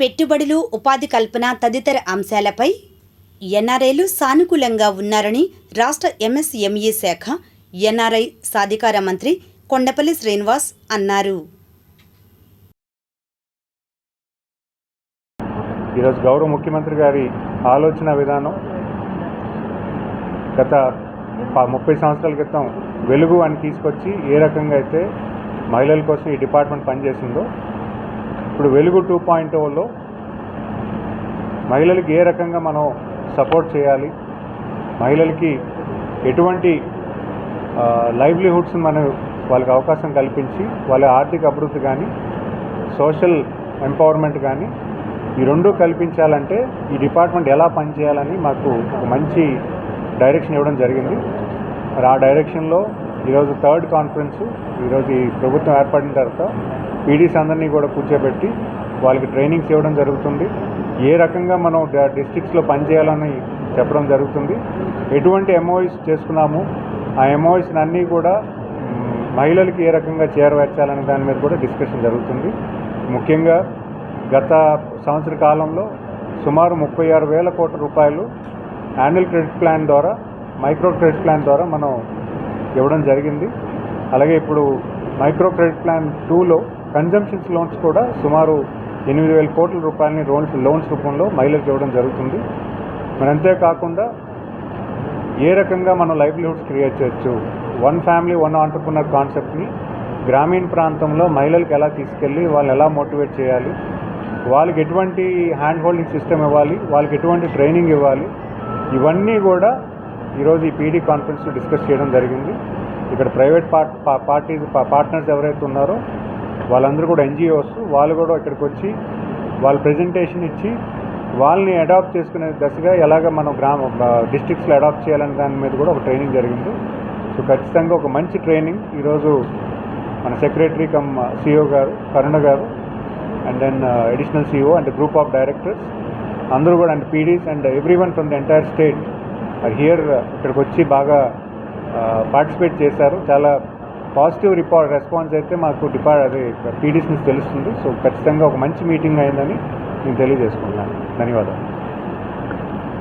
పెట్టుబడులు ఉపాధి కల్పన తదితర అంశాలపై ఎన్ఆర్ఐలు సానుకూలంగా ఉన్నారని రాష్ట్ర ఎంఎస్ఎంఈ శాఖ ఎన్ఆర్ఐ సాధికార మంత్రి కొండపల్లి శ్రీనివాస్ అన్నారు. ఈరోజు గౌరవ ముఖ్యమంత్రి గారి ఆలోచన విధానం గత ముప్పై సంవత్సరాల క్రితం వెలుగు అని తీసుకొచ్చి ఏ రకంగా అయితే మహిళల కోసం ఈ డిపార్ట్మెంట్ పనిచేసిందో ఇప్పుడు వెలుగు టూ పాయింట్ ఓలో మహిళలకి ఏ రకంగా మనం సపోర్ట్ చేయాలి? మహిళలకి ఎటువంటి లైవ్లీహుడ్స్ మనం వాళ్ళకి అవకాశం కల్పించి వాళ్ళ ఆర్థిక అభివృద్ధి కానీ సోషల్ ఎంపవర్మెంట్ కానీ ఈ రెండు కల్పించాలంటే ఈ డిపార్ట్మెంట్ ఎలా పనిచేయాలని మాకు ఒక మంచి డైరెక్షన్ ఇవ్వడం జరిగింది. మరి ఆ డైరెక్షన్లో ఈరోజు థర్డ్ కాన్ఫరెన్స్ ఈరోజు ఈ ప్రభుత్వం ఏర్పడిన తర్వాత పీడీస్ అందరినీ కూడా కూర్చోబెట్టి వాళ్ళకి ట్రైనింగ్స్ ఇవ్వడం జరుగుతుంది. ఏ రకంగా మనం డిస్ట్రిక్ట్స్లో పనిచేయాలని చెప్పడం జరుగుతుంది. ఎటువంటి ఎంఓఎస్ చేసుకున్నాము ఆ ఎంఓఎస్ని అన్నీ కూడా మహిళలకు మహిళలకి ఏ రకంగా చేరవేర్చాలనే దాని మీద కూడా డిస్కషన్ జరుగుతుంది. ముఖ్యంగా గత సంవత్సర కాలంలో సుమారు ముప్పై ఆరు వేల కోట్ల రూపాయలు యాన్యువల్ క్రెడిట్ ప్లాన్ ద్వారా మైక్రో క్రెడిట్ ప్లాన్ ద్వారా మనం ఇవ్వడం జరిగింది. అలాగే ఇప్పుడు మైక్రో క్రెడిట్ ప్లాన్ టూలో కన్జంప్షన్స్ లోన్స్ కూడా సుమారు ఎనిమిది వేల కోట్ల రూపాయలని లోన్స్ లోన్స్ రూపంలో మహిళలకు ఇవ్వడం జరుగుతుంది. మరి అంతేకాకుండా ఏ రకంగా మనం లైవ్లీహుడ్స్ క్రియేట్ చేయొచ్చు? వన్ ఫ్యామిలీ వన్ ఆంటర్ప్రినర్ కాన్సెప్ట్ని గ్రామీణ ప్రాంతంలో మహిళలకు ఎలా తీసుకెళ్ళి వాళ్ళు ఎలా మోటివేట్ చేయాలి? వాళ్ళకి ఎటువంటి హ్యాండ్ హోల్డింగ్ సిస్టమ్ ఇవ్వాలి? వాళ్ళకి ఎటువంటి ట్రైనింగ్ ఇవ్వాలి? ఇవన్నీ కూడా ఈరోజు ఈ పీడీ కాన్ఫరెన్స్లో డిస్కస్ చేయడం జరిగింది. ఇక్కడ ప్రైవేట్ పార్ట్ పార్టీస్ పార్ట్నర్స్ ఎవరైతే ఉన్నారో వాళ్ళందరూ కూడా ఎన్జిఓస్ వాళ్ళు కూడా ఇక్కడికి వచ్చి వాళ్ళ ప్రజెంటేషన్ ఇచ్చి వాళ్ళని అడాప్ట్ చేసుకునే దశగా ఎలాగ మనం గ్రామ డిస్ట్రిక్ట్స్లో అడాప్ట్ చేయాలనే దాని మీద కూడా ఒక ట్రైనింగ్ జరిగింది. సో ఖచ్చితంగా ఒక మంచి ట్రైనింగ్ ఈరోజు మన సెక్రటరీ కమ్ సిఇఓ గారు కరుణ గారు and then additional CEO and group of directors అందరూ కూడా and PDs and everyone from the entire state here uh, ఇక్కడికి వచ్చి బాగా పార్టిసిపేట్ చేశారు. చాలా పాజిటివ్ రిపా రెస్పాన్స్ అయితే మాకు డిపార్ట్ అదే పీడీస్ నుంచి తెలుస్తుంది. సో ఖచ్చితంగా ఒక మంచి మీటింగ్ అయిందని నేను తెలియజేసుకున్నాను ధన్యవాదాలు.